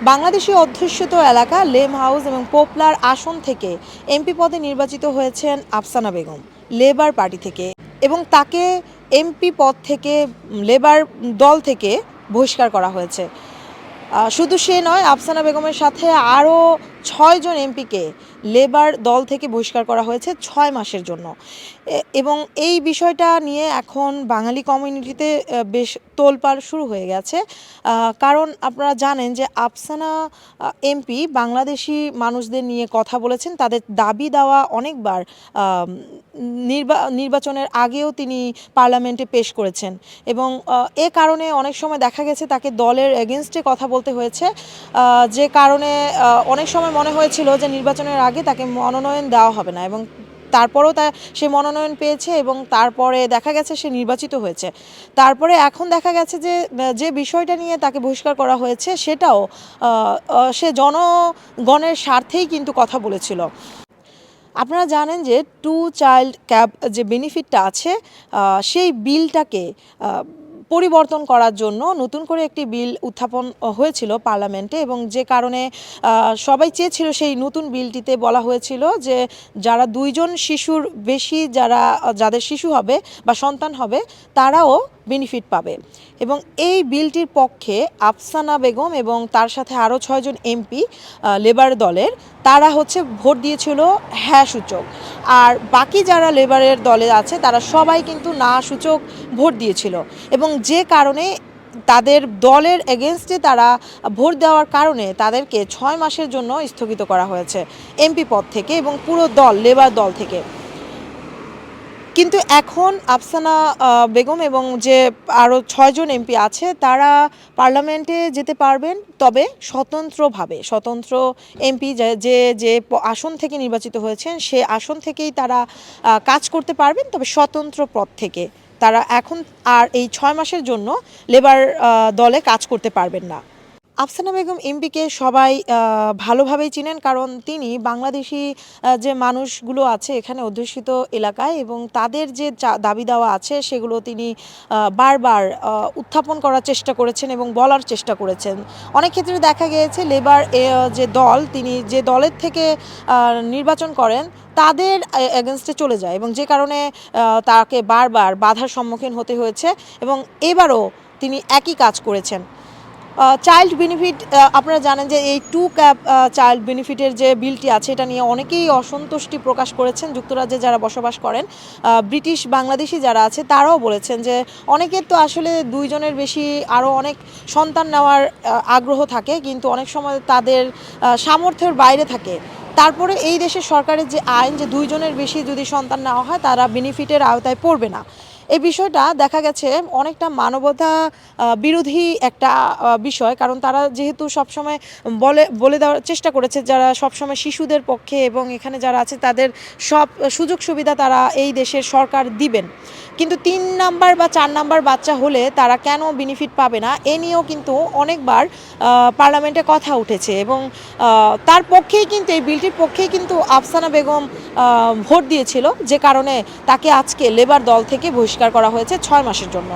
বাংলাদেশি অধ্যুষিত এলাকা lame house এবং পোপলার আসন থেকে এমপি পদে নির্বাচিত হয়েছেন আফসানা বেগম, লেবার পার্টি থেকে। এবং তাকে এমপি পদ থেকে, লেবার দল থেকে বহিষ্কার করা হয়েছে। শুধু সে নয়, আফসানা বেগমের সাথে আরও ছয়জন এমপিকে লেবার দল থেকে বহিষ্কার করা হয়েছে ছয় মাসের জন্য। এবং এই বিষয়টা নিয়ে এখন বাঙালি কমিউনিটিতে বেশ তোলপাড় শুরু হয়ে গেছে। কারণ আপনারা জানেন যে আফসানা এমপি বাংলাদেশি মানুষদের নিয়ে কথা বলেছেন। তাদের দাবি দেওয়া অনেকবার নির্বা- নির্বাচনের আগেও তিনি পার্লামেন্টে পেশ করেছেন। এবং এ কারণে অনেক সময় দেখা গেছে তাকে দলের এগেনস্টে কথা বলতে হয়েছে। যে কারণে অনেক সময় মনে হয়েছিল যে নির্বাচনের আগে তাকে মনোনয়ন দেওয়া হবে না এবং তারপরেও তা সে মনোনয়ন পেয়েছে এবং তারপরে দেখা গেছে সে নির্বাচিত হয়েছে। তারপরে এখন দেখা গেছে যে যে বিষয়টা নিয়ে তাকে বহিষ্কার করা হয়েছে সেটাও সে জনগণের স্বার্থেই কিন্তু কথা বলেছিল। আপনারা জানেন যে টু চাইল্ড ক্যাব যে বেনিফিটটা আছে সেই বিলটাকে পরিবর্তন করার জন্য নতুন করে একটি বিল উত্থাপন হয়েছিল পার্লামেন্টে এবং যে কারণে সবাই চেয়েছিল সেই নতুন বিলটিতে বলা হয়েছিল যে যারা দুইজন শিশুর বেশি, যারা, যাদের শিশু হবে বা সন্তান হবে, তারাও বেনিফিট পাবে। এবং এই বিলটির পক্ষে আফসানা বেগম এবং তার সাথে আরও ছয়জন এমপি লেবার দলের, তারা হচ্ছে ভোট দিয়েছিল হ্যাঁ সূচক। আর বাকি যারা লেবারের দলে আছে, তারা সবাই কিন্তু না সূচক ভোট দিয়েছিল। এবং যে কারণে তাদের দলের এগেনস্টে তারা ভোট দেওয়ার কারণে তাদেরকে ছয় মাসের জন্য স্থগিত করা হয়েছে এমপি পদ থেকে এবং পুরো দল লেবার দল থেকে। কিন্তু এখন আফসানা বেগম এবং যে আরও ছয়জন এমপি আছে, তারা পার্লামেন্টে যেতে পারবেন, তবে স্বতন্ত্রভাবে, স্বতন্ত্র এমপি যে যে আসন থেকে নির্বাচিত হয়েছেন, সে আসন থেকেই তারা কাজ করতে পারবেন, তবে স্বতন্ত্র পদ থেকে। তারা এখন আর এই ছয় মাসের জন্য লেবার দলে কাজ করতে পারবেন না। আফসানা বেগম এমপিকে সবাই ভালোভাবেই চিনেন কারণ তিনি বাংলাদেশি যে মানুষগুলো আছে এখানে অধ্যুষিত এলাকায় এবং তাদের যে দাবি দেওয়া আছে সেগুলো তিনি বারবার উত্থাপন করার চেষ্টা করেছেন এবং বলার চেষ্টা করেছেন। অনেক ক্ষেত্রে দেখা গিয়েছে লেবার যে দল, তিনি যে দলের থেকে নির্বাচন করেন তাদের এগেনস্টে চলে যায় এবং যে কারণে তাকে বারবার বাধার সম্মুখীন হতে হয়েছে এবং এবারও তিনি একই কাজ করেছেন। চাইল্ড বেনিফিট আপনারা জানেন যে এই টু ক্যাপ চাইল্ড বেনিফিটের যে বিলটি আছে, এটা নিয়ে অনেকেই অসন্তুষ্টি প্রকাশ করেছেন। যুক্তরাজ্যে যারা বসবাস করেন ব্রিটিশ বাংলাদেশি যারা আছে, তারাও বলেছেন যে অনেকের তো আসলে দুইজনের বেশি আরও অনেক সন্তান নেওয়ার আগ্রহ থাকে, কিন্তু অনেক সময় তাদের সামর্থ্যের বাইরে থাকে। তারপরে এই দেশের সরকারের যে আইন যে দুইজনের বেশি যদি সন্তান নেওয়া হয়, তারা বেনিফিটের আওতায় পড়বে না। এই বিষয়টা দেখা গেছে অনেকটা মানবতা বিরোধী একটা বিষয়। কারণ তারা যেহেতু সবসময় বলে বলে দেওয়ার চেষ্টা করেছে যারা সবসময় শিশুদের পক্ষে এবং এখানে যারা আছে তাদের সব সুযোগ সুবিধা তারা এই দেশের সরকার দিবেন। কিন্তু তিন নাম্বার বা চার নাম্বার বাচ্চা হলে তারা কেন বেনিফিট পাবে না? এ নিয়েও কিন্তু অনেকবার পার্লামেন্টে কথা উঠেছে এবং তার পক্ষেই কিন্তু, এই বিলটির পক্ষেই কিন্তু আফসানা বেগম ভোট দিয়েছিল, যে কারণে তাকে আজকে লেবার দল থেকে বহিষ্কার করা হয়েছে ছয় মাসের জন্য।